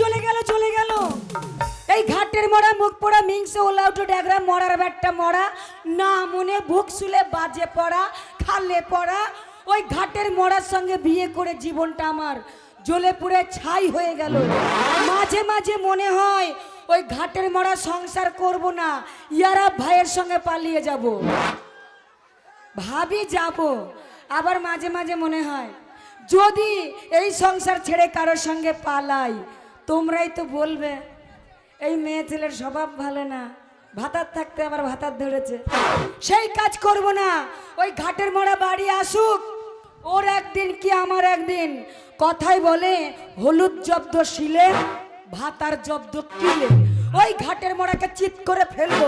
চলে গেল চলে গেল এই ঘাটের মরা মুখ পোড়া, মিংস ওলাউটো ড্যাগরা, মরার ব্যাটটা মরা। না মনে বুক শুলে বাজে পড়া, খালে পড়া। ওই ঘাটের মরার সঙ্গে বিয়ে করে জীবনটা আমার জ্বলে পুড়ে ছাই হয়ে গেল। মাঝে মাঝে মনে হয়, ওই ঘাটের মরা সংসার করব না, ইয়ারা ভাইয়ের সঙ্গে পালিয়ে যাব। ভাবি যাব, আবার মাঝে মাঝে মনে হয়, যদি এই সংসার ছেড়ে কারোর সঙ্গে পালাই তোমরাই তো বলবে এই মেয়ে ছেলের স্বভাব ভালো না। ভাতার থাকতে আবার ভাতার ধরেছে। সেই কাজ করব না ওই ঘাটের মোড়া বাড়ি আসুক। ওর একদিন কি আমার একদিন? কথাই বলে হলুদ জব্দ শিলে ভাতার জব্দ কিলে। ওই ঘাটের মোড়াকে চিত করে ফেলব।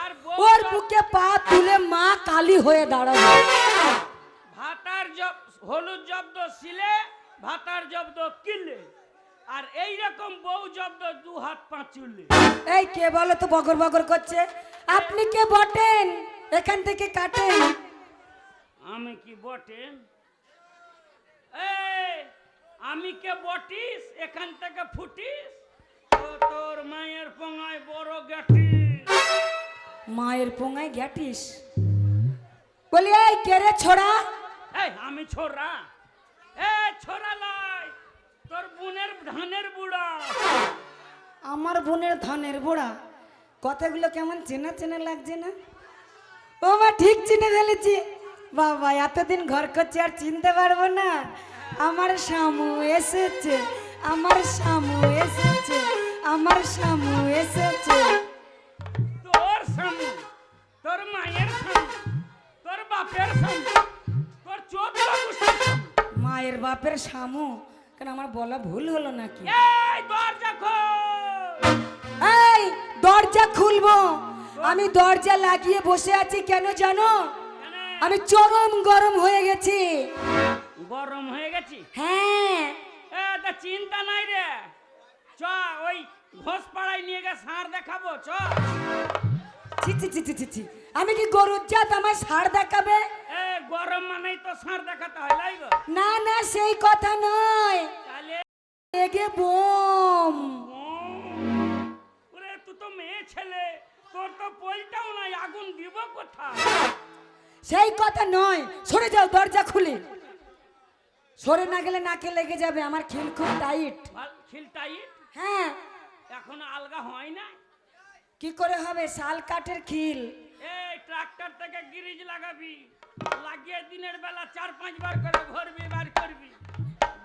আর ওর বুকে পা তুলে মা কালি হয়ে দাঁড়াবে। ভাতার জব হলুদ জব্দ শিলে ভাতার জব্দ কিলে। আর এই রকম বউ জব্দ দু হাত পাঁচুলে এই কে বলো তো বগর বগর করছে? আপনি কে বটেন? এখান থেকে কাটেন। আমি কি বটেন? এই আমি কে বটিস? এখান থেকে ফুটিস? ও তোর মায়ের পোঙায় বড় গেটি মায়ের পোঙায় গ্যাটিস? বলি এই কে রে ছোড়া? এই আমি ছোড়া। এ ছোড়া লাই তোর বোনের ধানের বুড়া। আমার বোনের ধানের বোড়া? কথাগুলো কেমন চেনা চেনা লাগছে না? ও মা ঠিক চিনে ফেলেছি। বাবা এতদিন ঘর করছি আর চিনতে পারব না। আমার শামু এসেছে আমার শামু এসেছে আমার শামু এসেছে। তোর স্বামী তোর মায়ের স্বামী তোর বাপের স্বামী তোর গোষ্ঠীর মায়ের বাপের শামু কেন আমার বলা ভুল হলো নাকি? এই দরজা খোল! এই দরজা খুলবো। আমি দরজা লাগিয়ে বসে আছি কেন জানো? আমি চরম গরম হয়ে গেছি। গরম হয়ে গেছি? হ্যাঁ। এ তা চিন্তা নাই রে। চ ওই ঘোষ পাড়ায় নিয়ে গে সার দেখাবো চ। ছি ছি ছি ছি ছি ছি। আমি কি গরুর জাত আমার সার দেখাবে? গরম মানেই তো সার দেখাতে হয় লাইব না না সেই কথা নয়। তাহলে? লেগে বোম। ওরে তুই তো মেয়ে ছেলে তোর তো পলটাও নাই আগুন দিব কোথায়? সেই কথা নয়। সরে যাও দরজা খুলে। সরে না গেলে নাকে লেগে যাবে। আমার খিল খুব টাইট। ভালো খিলটাই হ্যাঁ। এখন আলগা হয় না কি করে হবে? শাল কাঠের খিল। এই ট্রাক্টর থেকে গিরিজ লাগাবি। লাগিয়ে দিনের বেলা চার পাঁচবার করে ঘুরবি বার করবি।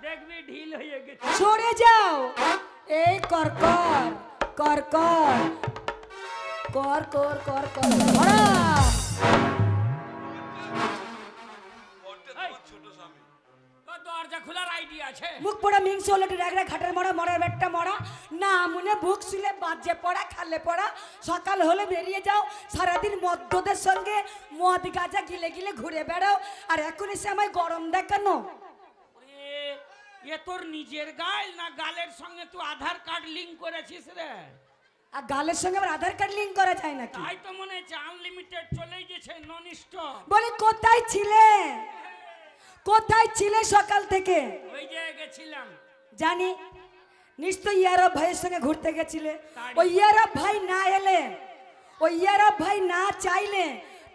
দেখবি ঢিল হয়ে গেছে। সরে যাও। এই করকর করকর কর কর। কর কর কর খোলার আইডিয়া আছে? মুখ পড়া মিংস হলো রাগড়া ঘাটের মরা মরার বেটটা মরা না মনে বুক শুলে বাজে পড়া খালে পড়া। সকাল হলে বেরিয়ে যাও সারাদিন মদ্যদের সঙ্গে মদ গাঁজা গিলে গিলে ঘুরে বেড়াও। আর এখন এসে আমায় গরম দেখানো। এ তোর নিজের গাল না গালের সঙ্গে তুই আধার কার্ড লিংক করেছিস রে? আর গালের সঙ্গে আবার আধার কার্ড লিঙ্ক করা যায় নাকি? তাই তো মনে হচ্ছে আনলিমিটেড চলেই গেছে নন স্টপ বলে কোথায় ছিলে? কোথায় ছিলে সকাল থেকে? ওই গেছিলাম। জানি। নিশ্চয় ইয়ারব ভাইয়ের সঙ্গে ঘুরতে গেছিলে। ওই ইয়ারব ভাই না এলে ওই ইয়ারব ভাই না চাইলে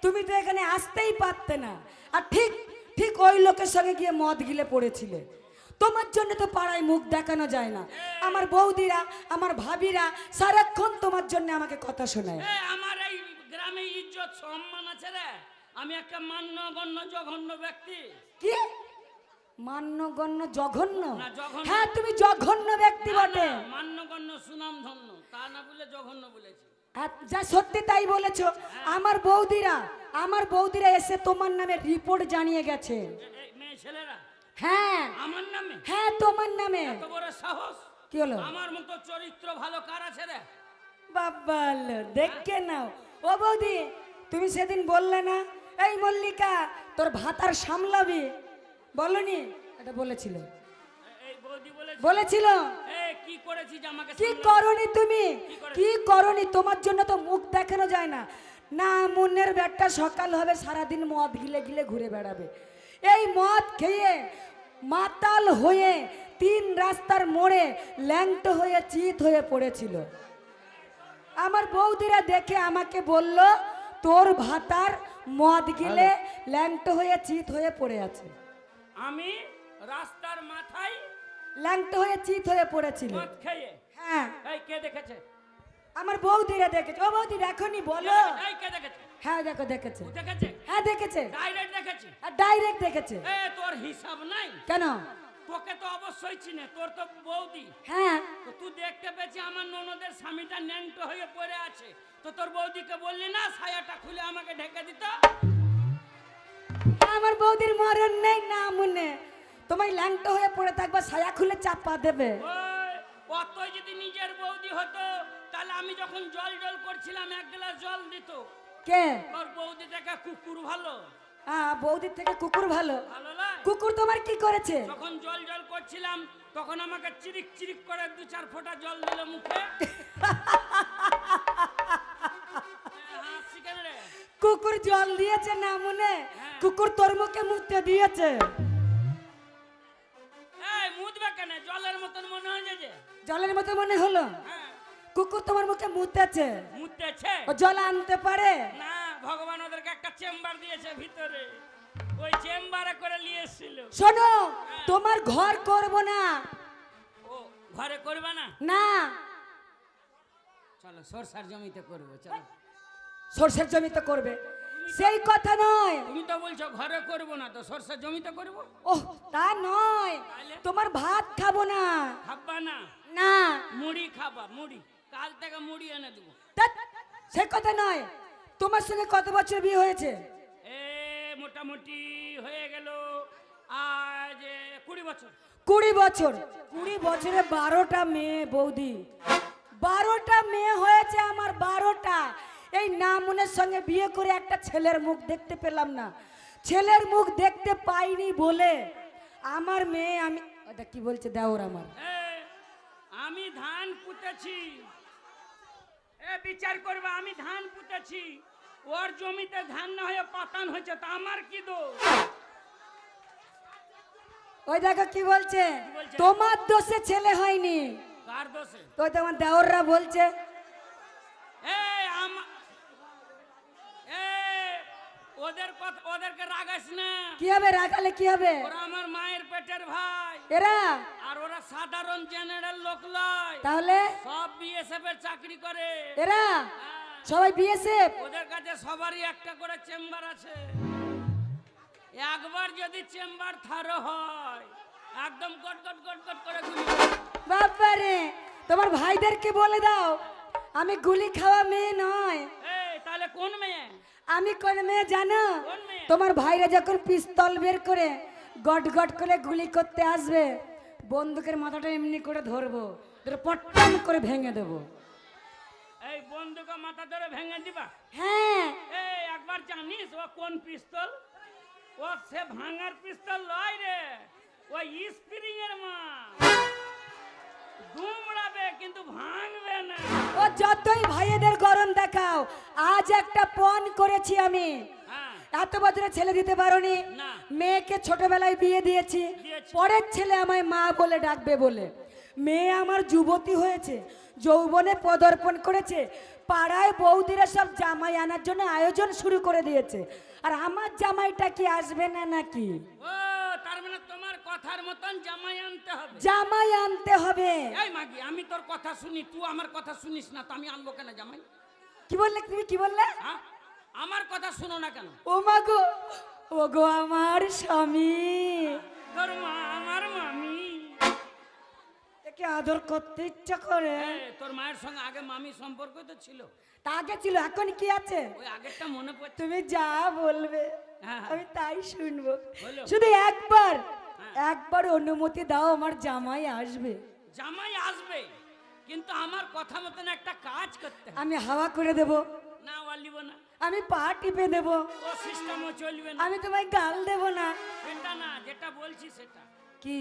তুমি তো এখানে আসতেই পারতে না। আর ঠিক ঠিক ওই লোকের সঙ্গে গিয়ে মদ গিলে পড়েছিলে। তোমার জন্য তো পাড়ায় মুখ দেখানো যায় না। আমার বৌদিরা আমার ভাবিরা সারাক্ষণ তোমার জন্য আমাকে কথা শোনায়। আমার এই গ্রামে ইজ্জত সম্মান আছে রে। আমি একটা মান্যগণ্য জঘন্য ব্যক্তি। কি? মান্যগণ্য জঘন্য? না, জঘন্য। হ্যাঁ তুমি জঘন্য ব্যক্তি বটে। মান্যগণ্য সুনাম ধন্য তা না বলে জঘন্য বলেছি। আর যা সত্যি তাই বলেছ। আমার বৌদিরা আমার বৌদিরা এসে তোমার নামে রিপোর্ট জানিয়ে গেছে। ছেলেরা? হ্যাঁ। আমার নামে? হ্যাঁ তোমার নামে। এত বড় সাহস? কি হলো? আমার মতো চরিত্র ভালো কার আছে রে? বাবাল দেখে নাও। ও বৌদি তুমি সেদিন বললে না এই মল্লিকা তোর ভাতার সামলাবি? বলনি এটা বলেছিল। বলেছিল? কি করনি তুমি? কি করনি? তোমার জন্য তো মুখ দেখানো যায় না। না মুন্নের ব্যাটটা সকাল হবে সারাদিন মদ গিলে গিলে ঘুরে বেড়াবে। এই মদ খেয়ে মাতাল হয়ে তিন রাস্তার মোড়ে ল্যাংটো হয়ে চিত হয়ে পড়েছিল। আমার বৌদিরা দেখে আমাকে বলল তোর ভাতার মদ গিলে ল্যাংটো হয়ে চিত হয়ে পড়ে আছে। আমি রাস্তার মাথায় ল্যাংটো হয়ে চিত হয়ে পড়েছিল। মদ খেয়ে। হ্যাঁ। এই কে দেখেছে? আমার বৌদিরা দেখেছে। ও বৌদি দেখনি বলো। এই কে দেখেছে? হ্যাঁ দেখো দেখেছে। দেখেছে? হ্যাঁ দেখেছে। ডাইরেক্ট দেখেছি? আর ডাইরেক্ট দেখেছে। এ তোর হিসাব নাই। কেন? তোকে তো অবশ্যই চিনে তোর তো বৌদি। হ্যাঁ। তো তুই দেখতে পেয়েছি আমার ননদের স্বামীটা ন্যাংটো হয়ে পড়ে আছে। তো তোর বৌদিকে বললি না ছায়াটা খুলে আমাকে ঢেকে দিত? আমার বৌদির মরণ নেই না মনে। তোমায় ল্যাংটো হয়ে পড়ে থাকবা ছায়া খুলে চাপা দেবে। অতই যদি নিজের বৌদি হতো তাহলে আমি যখন জল জল করছিলাম এক গ্লাস জল দিত। কে? তোর বৌদি থেকে কুকুর ভালো। বৌদির থেকে কুকুর ভালো। কুকুর তোমার কি করেছে? যখন জল জল করছিলাম তখন আমাকে চিরিক চিরিক করে দু চার ফোঁটা জল দিল মুখে। হ্যাঁ? কুকুর জল দিয়েছে না মনে? কুকুর তোর মুখে মুখতে দিয়েছে। মুদবে কেন? জলের মতন মনে হয় যে। যে জলের মতো মনে হলো? হ্যাঁ। কুকুর তোমার মুখে মুতেছে মুতেছে ও জল আনতে পারে? না ভগবান ওদেরকে একটা চেম্বার দিয়েছে ভিতরে। ওই চেম্বারে করে নিয়ে এসেছিল। শোনো তোমার ঘর করব না। ও ঘরে করবে না? না। চলো সরষার জমিতে করব চলো। সর্ষের জমিতে করবে। সেই কথা নয়। তুমি তো বলছো ঘরে করব না তো সরষার জমিতে করব? ওহ তা নয়। তোমার ভাত খাব না। খাবা না? না। মুড়ি খাবা মুড়ি। কাল থেকে মুড়ি এনে দেবো। সে কথা নয়। তোমার সঙ্গে কত বছর বিয়ে হয়েছে? এ মোটামুটি হয়ে গেল আজ কুড়ি বছর। কুড়ি বছর। কুড়ি বছরে বারোটা মেয়ে বৌদি। বারোটা মেয়ে হয়েছে আমার বারোটা। এই নামুনের সঙ্গে বিয়ে করে একটা ছেলের মুখ দেখতে পেলাম না। ছেলের মুখ দেখতে পাইনি বলে আমার মেয়ে আমি ওটা কি বলছে দেওর আমার? আমি ধান পুঁতেছি। বিচার করবে আমি ধান পুঁতেছি। ওর জমিতে ধান না হয়ে পাতান হয়েছে তা আমার কি দোষ? ওই দেখো কি বলছে? বলছে? তোমার দোষে ছেলে হয়নি। কার দোষে? তো তোমার দেওররা বলছে এ আমা এ ওদের কথা ওদেরকে রাগাস না। কি হবে? রাগালে কি হবে? ওরা আমার মায়ের পেটের ভাই। এরা? আর ওরা সাধারণ জেনারেল লোক লয় তাহলে? সব বিএসএফ এর চাকরি করে। এরা? হ্যাঁ, সবাই বিএসএফ ওদের কাছে সবারই একটা করে চেম্বার আছে। একবার যদি চেম্বার থারো হয় একদম গট গট গট গট করে। গুলি। বাবারে তোমার ভাইদেরকে বলে দাও আমি গুলি খাওয়া মেয়ে নয়। তাহলে কোন মেয়ে? আমি কোন মেয়ে জানো? তোমার ভাইরা যখন পিস্তল বের করে গট গট করে গুলি করতে আসবে বন্দুকের মাথাটা এমনি করে ধরবো ধরে পট্টাম করে ভেঙে দেবো। এই বন্দুক মাথা ধরে ভেঙে দিবা? হ্যাঁ। এই একবার জানিস ও কোন পিস্তল? ও সে ভাঙার পিস্তল লয় রে ও স্প্রিং এর মা। দুমড়াবে কিন্তু ভাঙবে না। ও যতই ভাইয়েদের গরম দেখাও আজ একটা পণ করেছি আমি। হ্যাঁ। এত বছরে ছেলে দিতে পারোনি। মেয়েকে ছোটবেলায় বিয়ে দিয়েছি। পরের ছেলে আমায় মা বলে ডাকবে বলে। মেয়ে আমার যুবতী হয়েছে যৌবনে পদার্পণ করেছে পাড়ায় বৌদিরা সব জামাই আনার জন্য আয়োজন শুরু করে দিয়েছে। আর আমার জামাইটা কি আসবে না নাকি? তোমার কথার মতন জামাই আনতে হবে। জামাই আনতে হবে। এই মাগি আমি তোর কথা শুনি তুই আমার কথা শুনিস না তো আমি আনব কেন জামাই? কি বললে তুমি কি বললে? হ্যাঁ? আমার কথা শুনো না কেন? ও মা গো ও গো আমার স্বামী। তোর মা আমার মামি। একে আদর করতে ইচ্ছা করে। তোর মায়ের সঙ্গে আগে মামি সম্পর্ক তো ছিল। তা আগে ছিল এখন কি আছে? ওই আগেরটা মনে পড়ছে। তুমি যা বলবে হ্যাঁ। আমি তাই শুনব। শুধু একবার হ্যাঁ। একবার অনুমতি দাও আমার জামাই আসবে। জামাই আসবে কিন্তু আমার কথা মতন একটা কাজ করতে আমি হাওয়া করে দেব। না ওয়ালিব না। আমি পা টিপে দেব। ও সিস্টেমও চলবে না। আমি তোমায় গাল দেব না। সেটা না যেটা বলছি সেটা। কি?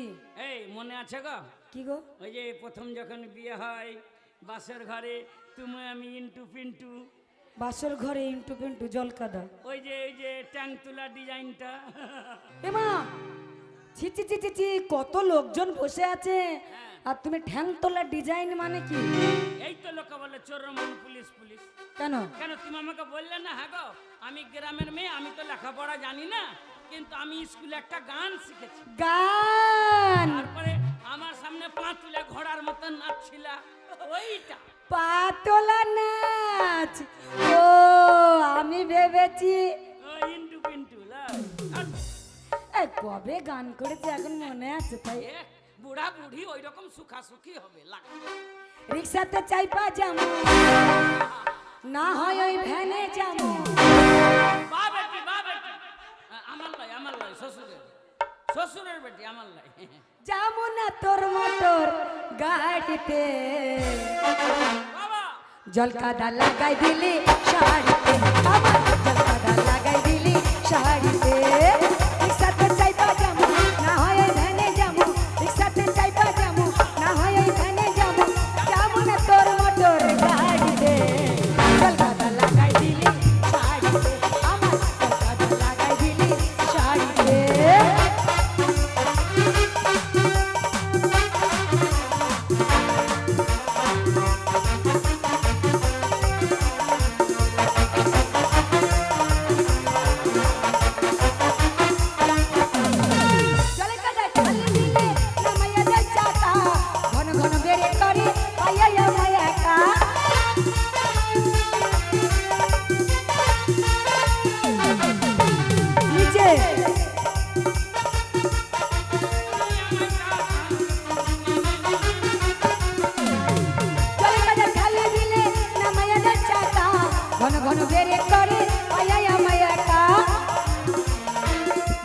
এই মনে আছে গো? কি গো? ওই যে প্রথম যখন বিয়ে হয় বাসের ঘরে তুমি আমি ইন্টু পিন্টু। বাসর ঘরে ইন্টু পিন্টু জল কাদা ওই যে ওই যে ট্যাঙ্ক তোলা ডিজাইনটা। এমা ছি ছি ছি ছি ছি কত লোকজন বসে আছে। আর তুমি ঠ্যাং তোলা ডিজাইন মানে কি? এই তো লোকে বলে চোরমন পুলিশ পুলিশ। কেন? কেন? তুমি আমাকে বললে না হ্যাঁ গো আমি গ্রামের মেয়ে আমি তো লেখাপড়া জানি না কিন্তু আমি স্কুলে একটা গান শিখেছি। গান? তারপরে আমার সামনে পাঁচ তুলে ঘোড়ার মতন নাচছিলা ওইটা। পাতলা নাচ। ও আমি ভেবেছি কবে গান করেছে এখন মনে আছে তাই? বুড়া বুড়ি ওই রকম সুখাসুখি হবে রিক্সাতে চাইপা যাব না হয় ওই ভ্যানে যাব। বেটি আ, আমার লাই আমার লাই শ্বশুরের শ্বশুরের বেটি আমার লাই। যাব না তোর মোটর গাড়িতে। বাবা। জলকাদা লাগাই দিলি শাড়িতে। আমার জলকাদা লাগাই দিলি শাড়িতে।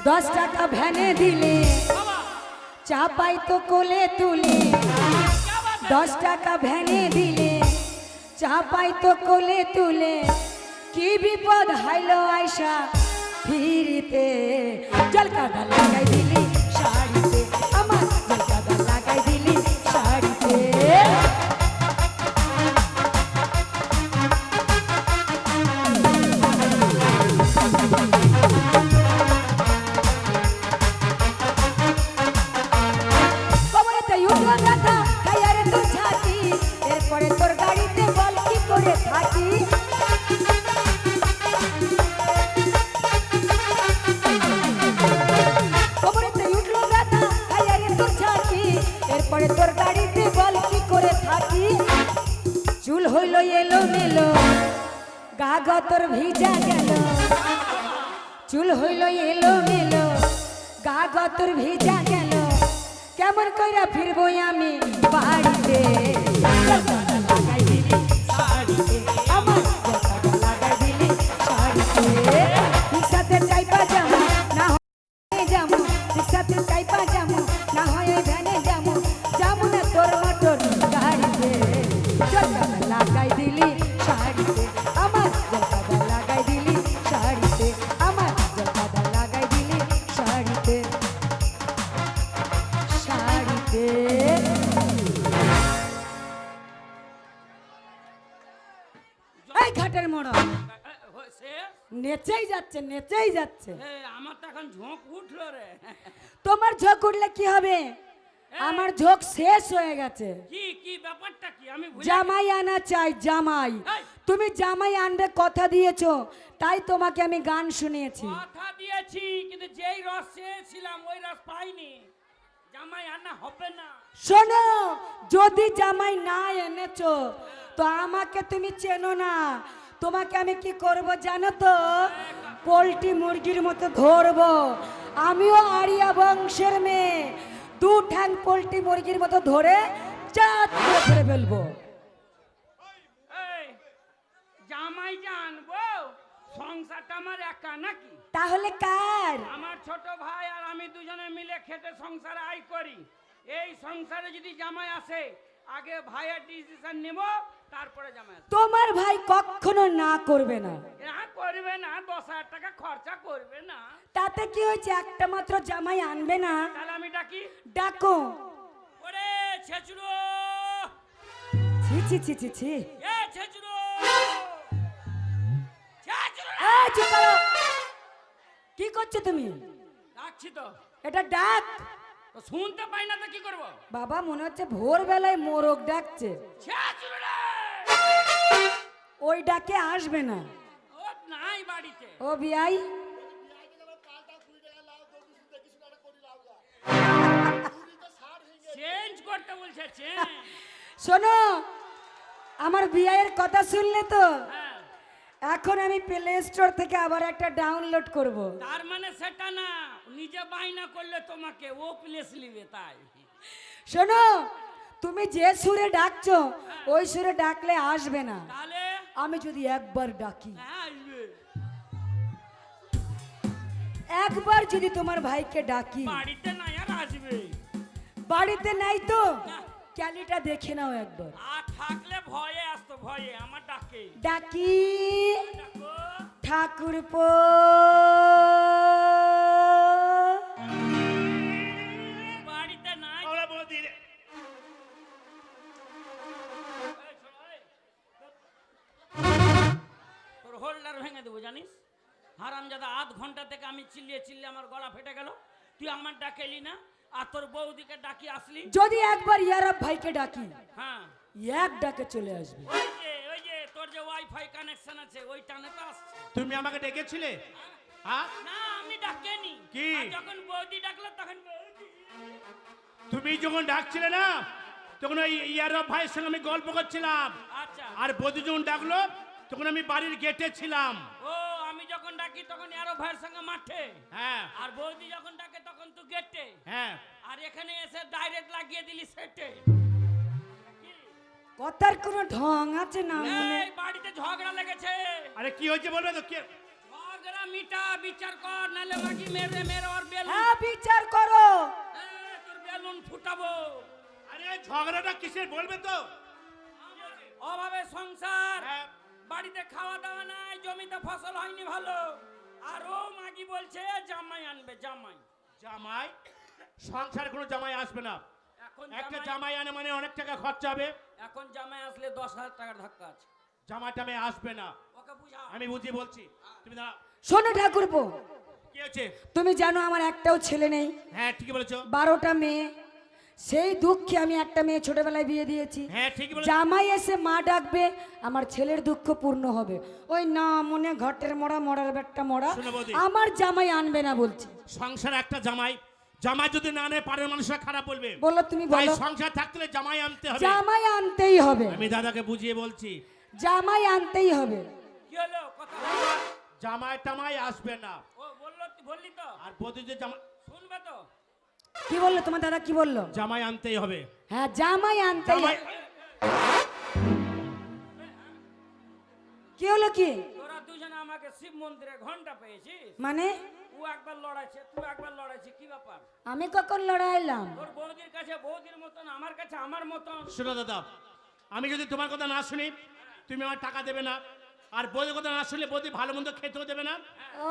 দশ টাকা ভ্যানে দিলে চাপাই তো কোলে তুলে। দশ টাকা ভ্যানে দিলে, চা পাই তো কোলে তুলে। কি বিপদ হাইল আয়সা ফিরিতে জলকা লাগাই দিলি শাড়িতে। আমার এরপরে তোর গাড়িতে বল কি করে থাকি? চুল হইল এলো মেলো, গা গতর ভিজা গেল। চুল হইল এলো মেলো, গা গতর ভিজা গেল। কেমন কইরা ফিরবো আমি বাড়িতে? ঘাটের মোড় এ, হো- সে নেচেই যাচ্ছে নেচেই যাচ্ছে। আমার তো এখন ঝোঁক উঠল রে। তোমার ঝোঁক উঠলে কি হবে? আমার ঝোঁক শেষ হয়ে গেছে। কি কি ব্যাপারটা কি? আমি জামাই আনা চাই জামাই। তুমি জামাই আনবে কথা দিয়েছ। তাই তোমাকে আমি গান শুনিয়েছি। কথা দিয়েছি কিন্তু যেই রস চেয়েছিলাম ওই রস পাইনি। জামাই আনা হবে না। শোনো যদি জামাই না এনেছো তো আমাকে তুমি চেনো না। তোমাকে আমি কি করব জানো তো? পোলট্রি মুরগির মতো ধরবো। আমিও আরিয়া বংশের মেয়ে। দু ঠ্যাং পোলট্রি মুরগির মতো ধরে চাঁদ করে ফেলে ফেলব। জামাই যে আনব? সংসারটা আমার একা নাকি? তাহলে কার? আমার ছোট ভাই আর আমি দুজনে মিলে খেটে সংসার আয় করি। এই সংসারে যদি জামাই আসে আগে ভাইয়ের ডিসিশন নেব তারপরে জামাই আসবে। তোমার ভাই কখনো না করবে না। না করবে না দশ হাজার টাকা খরচা করবে না। তাতে কি হয়েছে? একটা মাত্র জামাই আনবে না? তাহলে আমি ডাকি? ডাকো। ওরে ছেচুড়ো ছি ছি ছি ছি ছি। এ ছেচুড়ো চুপ করো। কি করছ তুমি? ডাকছি তো। এটা ডাক। তো শুনতে পাই না তো কি করব? বাবা মনে হচ্ছে ভোরবেলায় মোরগ ডাকছে। ওই ডাকে আসবে না। ও নাই বাড়িতে। ও বিয়াই চেঞ্জ করতে বলছে চেঞ্জ শোনো আমার বিয়ের কথা শুনলে তো হ্যাঁ। এখন আমি প্লে স্টোর থেকে আবার একটা ডাউনলোড করব। তার মানে সেটা না নিজে বাইনা করলে তোমাকে ও প্লেস নিবে তাই। শোনো তুমি যে সুরে ডাকছো ওই সুরে ডাকলে আসবে না। তাহলে? আমি যদি একবার ডাকি। হ্যাঁ আসবে। একবার যদি তোমার ভাইকে ডাকি। বাড়িতে নাই আর আসবে। বাড়িতে নাই তো? না। ক্যালিটা দেখে নাও একবার। আর থাকলে ভয়ে আসতো ভয়ে আমার ডাকে। ডাকি ডাকো। ঠাকুর বাড়িতে নাই। বৌদি। তোর হোল্ডার ভেঙে দেবো জানিস? হারামজাদা আধ ঘণ্টা থেকে আমি চিল্লিয়ে চিল্লিয়ে আমার গলা ফেটে গেল। তুই আমার ডাকেলি না? আর তোর বৌদিকে ডাকি আসলি? যদি একবার ইয়ারাব ভাইকে ডাকি হ্যাঁ। এক ডাকে চলে আসবে। ওই যে ওই যে তোর যে ওয়াইফাই কানেকশন আছে ওই টানে তো আসছে। তুমি আমাকে ডেকেছিলে? হ্যাঁ? না আমি ডাকেনি। কি? যখন বৌদি ডাকলো তখন বৌদি তুমি যখন ডাকছিলে না তখন ওই ইয়ার ভাইয়ের সঙ্গে আমি গল্প করছিলাম। আচ্ছা। আর বৌদি যখন ডাকলো তখন আমি বাড়ির গেটে ছিলাম। ও ভাইয়ের সঙ্গে মাঠে। হ্যাঁ। আর বৌদি যখন ডাকে তখন তুই গেটে। হ্যাঁ। আর এখানে এসে ডাইরেক্ট লাগিয়ে দিলি সেটে। কথার কোনো ঢং আছে না এই বাড়িতে ঝগড়া লেগেছে। আরে কি হয়েছে বলবে তো? কে? ঝগড়া মিটা বিচার কর নালে মাগি মেরে মেরে ওর বেলুন। হ্যাঁ বিচার করো। এই, তোর বেলুন ফুটাবো। আরে ঝগড়াটা কিসের বলবে তো? অভাবে সংসার। হ্যাঁ। বাড়িতে খাওয়া দাওয়া নাই জমিতে ফসল হয়নি ভালো। আর ও মাগি বলছে জামাই আনবে জামাই। জামাই? সংসার কোনো জামাই আসবে না। এখন একটা জামাই আনে মানে অনেক টাকা খরচা হবে। এখন জামাই আসলে দশ হাজার টাকার ধাক্কা আছে। জামাই টামাই আসবে না। ওকে বুঝা। আমি বুঝিয়ে বলছি। তুমি দাঁড়া শোনো ঠাকুরপো কি হয়েছে? তুমি জানো আমার একটাও ছেলে নেই। হ্যাঁ ঠিকই বলেছ। বারোটা মেয়ে। সেই দুঃখে আমি একটা মেয়ে ছোটবেলায় বিয়ে দিয়েছি। হ্যাঁ জামাই এসে মা ডাকবে আমার ছেলের দুঃখ পূর্ণ হবে। ওই না মনে ঘটের মরা মরার বেটটা মরা। আমার জামাই আনবে না বলছি। সংসার একটা জামাই জামাই যদি না আনে পাড়ার মানুষরা খারাপ বলবে। বলো তুমি বলো। সংসার থাকতে হলে জামাই আনতে হবে। জামাই আনতেই হবে। আমি দাদাকে বুঝিয়ে বলছি। জামাই আনতেই হবে। কি হলো? কথা জামাই টামাই আসবে না। ও বলল বললি তো। আর প্রতিদিন জামাই শুনবে তো। কি বলল? তোমার দাদা কি বলল? জামাই আনতেই হবে। হ্যাঁ জামাই আনতেই জামাই কি হলো কি? তোরা দুজনে আমাকে শিব মন্দিরে ঘণ্টা পেয়েছিস? মানে? ও একবার লড়াইছে তুই একবার লড়াইছে কি ব্যাপার? আমি কখন লড়াইলাম? তোর বৌদির কাছে বৌদির মতন আমার কাছে আমার মতন। শোনো দাদা আমি যদি তোমার কথা না শুনি তুমি আমার টাকা দেবে না। আর বৌদির কথা না শুনলে বৌদি ভালো মন্দ খেতেও দেবে না?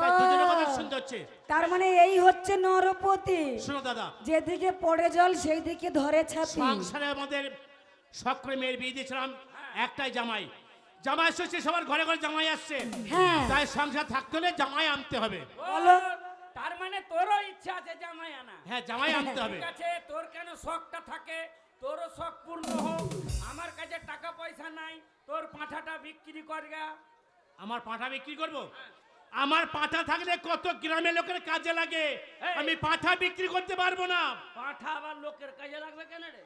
তাই দুজনের কথা শুনতে হচ্ছে। তার মানে এই হচ্ছে নরপতি। শোনো দাদা। যেদিকে পড়ে জল সেই দিকে ধরে ছাতি। সংসারে আমাদের শখ করে মেয়ের বিয়ে দিয়েছিলাম একটাই জামাই। জামাই এসেছে সবার ঘরে ঘরে জামাই আসছে। হ্যাঁ। তাই সংসার থাকতে হলে জামাই আনতে হবে। বলো। তার মানে তোরও ইচ্ছা আছে জামাই আনা? হ্যাঁ জামাই আনতে হবে। ঠিক আছে তোর কেন শখটা থাকে? তোরও শখ পূর্ণ হোক। আমার কাছে টাকা পয়সা নাই তোর পাঁঠাটা বিক্রি করগা আমার পাঁঠা বিক্রি করব? আমার পাঁঠা থাকলে কত গ্রামের লোকের কাজে লাগে। আমি পাঁঠা বিক্রি করতে পারব না। পাঁঠা আবার লোকের কাজে লাগবে কেন রে?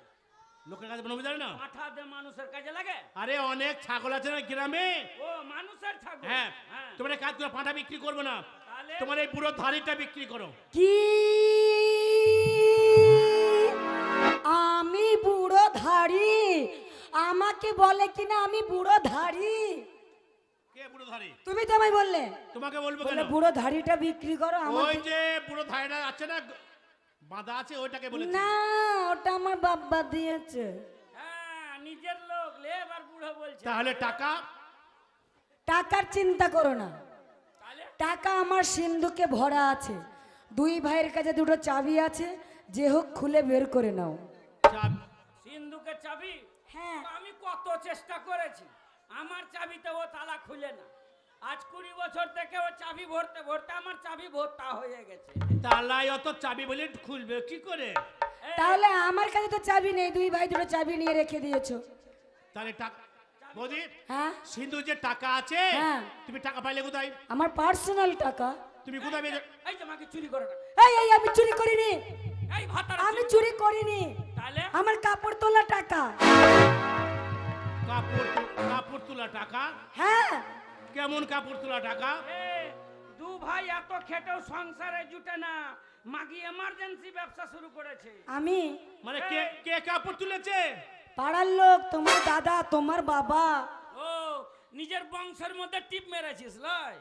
লোকের কাছে বলব জানি না? পাঁঠা দে মানুষের কাজে লাগে? আরে অনেক ছাগল আছে না গ্রামে? ও মানুষের ছাগল? হ্যাঁ। হ্যাঁ। তোমার কাজ করো পাঁঠা বিক্রি করব না। তোমার এই পুরো ধারিটা বিক্রি করো। কি? আমি বুড়ো ধাড়ি। আমাকে বলে কিনা আমি বুড়ো ধাড়ি? বুড়ো তুমি তো আমায় বললে। তোমাকে বলব কেন? বুড়ো ধাড়িটা বিক্রি করো ওই যে বুড়ো ধারিটা আছে না বাঁধা আছে ওইটাকে বলেছি। না ওটা আমার বাব্বা দিয়েছে হ্যাঁ নিজের লোক লে এবার বুড়ো বলছে। তাহলে টাকা? টাকার চিন্তা করো না। টাকা আমার সিন্ধুকে ভরা আছে। দুই ভাইয়ের কাছে দুটো চাবি আছে যে হোক খুলে বের করে নাও। সিন্ধুকে চাবি? হ্যাঁ। আমি কত চেষ্টা করেছি। আমার চাবিতে ও তালা খুলে না। আজ কুড়ি বছর থেকে ও চাবি ভরতে ভরতে আমার চাবি ভর্তা হয়ে গেছে। তালাই অত চাবি বলে খুলবে কি করে? তাহলে আমার কাছে তো চাবি নেই দুই ভাই দুটো চাবি নিয়ে রেখে দিয়েছ। তাহলে টাকা বৌদি হ্যাঁ? সিন্ধু যে টাকা আছে হ্যাঁ। তুমি টাকা পাইলে কোথায়? আমার পার্সোনাল টাকা। তুমি কোথায় পেয়েছ? এই যে আমাকে চুরি করে না। এই এই আমি চুরি করিনি। এই ভাতার আমি চুরি করিনি। তাহলে? আমার কাপড় তোলা টাকা। কাপড় কাপড় তোলা টাকা? হ্যাঁ। কেমন কাপড় তোলা টাকা? দু ভাই এত খেটেও সংসারে জুটে না। মাগি এমার্জেন্সি ব্যবসা শুরু করেছে। আমি? মানে কে কে কাপড় তুলেছে? পাড়ার লোক তোমার দাদা তোমার বাবা। ও নিজের বংশের মধ্যে টিপ মেরেছিস লয়।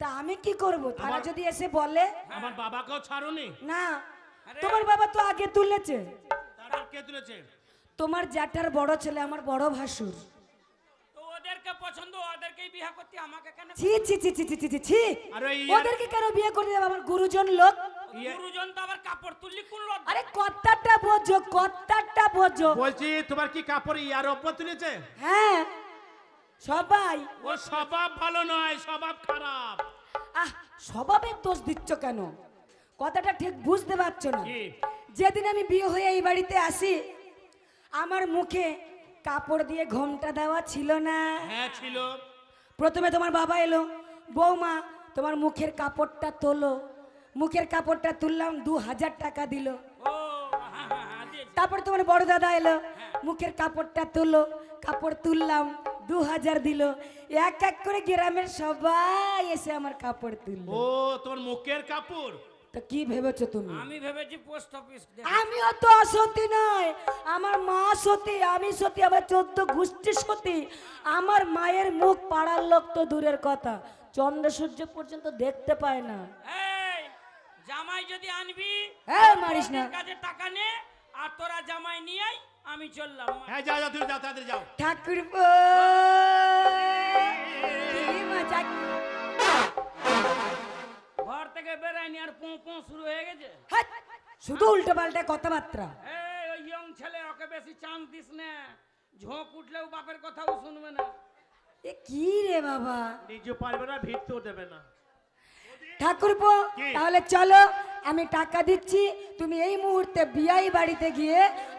তা আমি কি করব? তারা যদি এসে বলে? আমার বাবাকেও ছাড়ুনি। না। তোমার বাবা তো আগে তুলেছে। তারপর কে তুলেছে? তোমার জ্যাঠার বড় ছেলে আমার বড় ভাসুর। তো ওদেরকে পছন্দ ওদেরকেই বিয়ে আমাকে ছি ছি ছি ওদেরকে কেন বিয়ে করে আমার গুরুজন লোক। গুরুজন তো আবার কাপড় বলছি তোমার কি কাপড় ইয়ার ওপর তুলেছে? হ্যাঁ সবাই। ও স্বভাব ভালো নয় স্বভাব খারাপ। আহ দোষ দিচ্ছ কেন? কথাটা ঠিক বুঝতে পারছ না। যেদিন আমি বিয়ে হয়ে এই বাড়িতে আসি আমার মুখে কাপড় দিয়ে ঘোমটা দেওয়া ছিল না। হ্যাঁ ছিল। প্রথমে তোমার বাবা এলো বৌমা তোমার মুখের কাপড়টা তোলো। মুখের কাপড়টা তুললাম দু হাজার টাকা দিল। তারপর তোমার বড় দাদা এলো মুখের কাপড়টা তোলো। কাপড় তুললাম দু হাজার দিল। এক এক করে গ্রামের সবাই এসে আমার কাপড় তুললো। ও তোমার মুখের কাপড়? তো কি ভেবেছো তুমি? আমি ভেবেছি পোস্ট অফিস আমিও তো অসতী নয় আমার মা সতী আমি সতী আমার চোদ্দ গোষ্ঠী সতী। আমার মায়ের মুখ পাড়ার লোক তো দূরের কথা। চন্দ্র সূর্য পর্যন্ত দেখতে পায় না। এই জামাই যদি আনবি হ্যাঁ, মারিস না। কাছে টাকা নে আর তোরা জামাই নিয়েই আমি চললাম। হ্যাঁ যাও যাও তুমি যাও তাড়াতাড়ি যাও। ঠাকুর ঘর থেকে বেরাইনি আর পো পো শুরু হয়ে গেছে। শুধু উল্টো পাল্টা কথাবার্তা। এই ওই ইয়ং ছেলে ওকে বেশি চান্স দিস না। ঝোঁক উঠলেও বাপের কথাও শুনবে না। এ কি রে বাবা? নিজে পারবে না ভিড়তেও দেবে না। ঠাকুরপো তাহলে চলো আমি টাকা দিচ্ছি তুমি এই মুহূর্তে বিয়াই বাড়িতে গিয়ে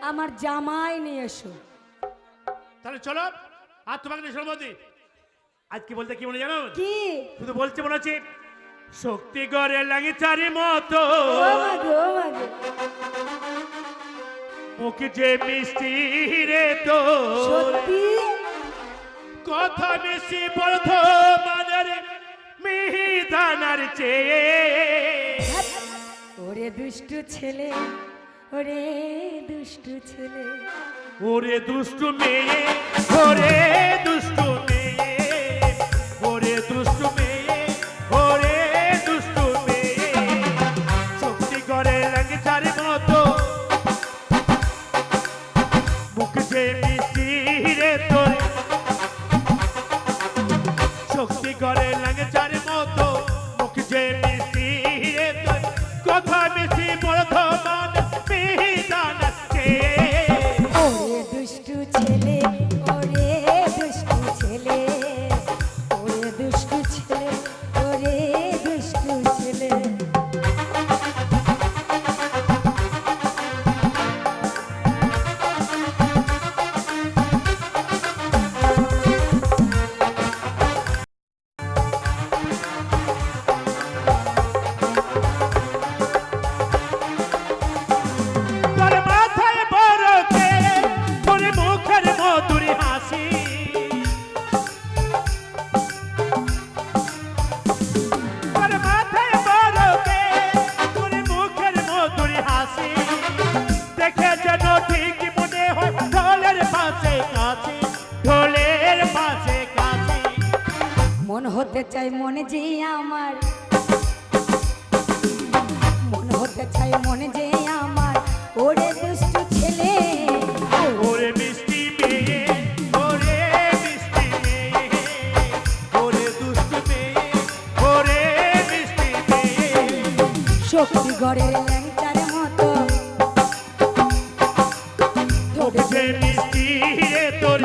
আমার জামাই নিয়ে এসো। তাহলে চলো আর তোমাকে সম্মতি আজ বলতে কি মনে জানো? কি? শুধু বলছে মনে হচ্ছে শক্তি গড়ে লাগে চারি মতো মুখ যে মিষ্টি রে তো। কথা বেশি বর্ধ মানের মিহিদানার চেয়ে। ওরে দুষ্টু ছেলে ওরে দুষ্টু ছেলে। ওরে দুষ্টু মেয়ে ওরে দুষ্টু ঘরে ল্যাংটার মতো। তোর মিষ্টি তোর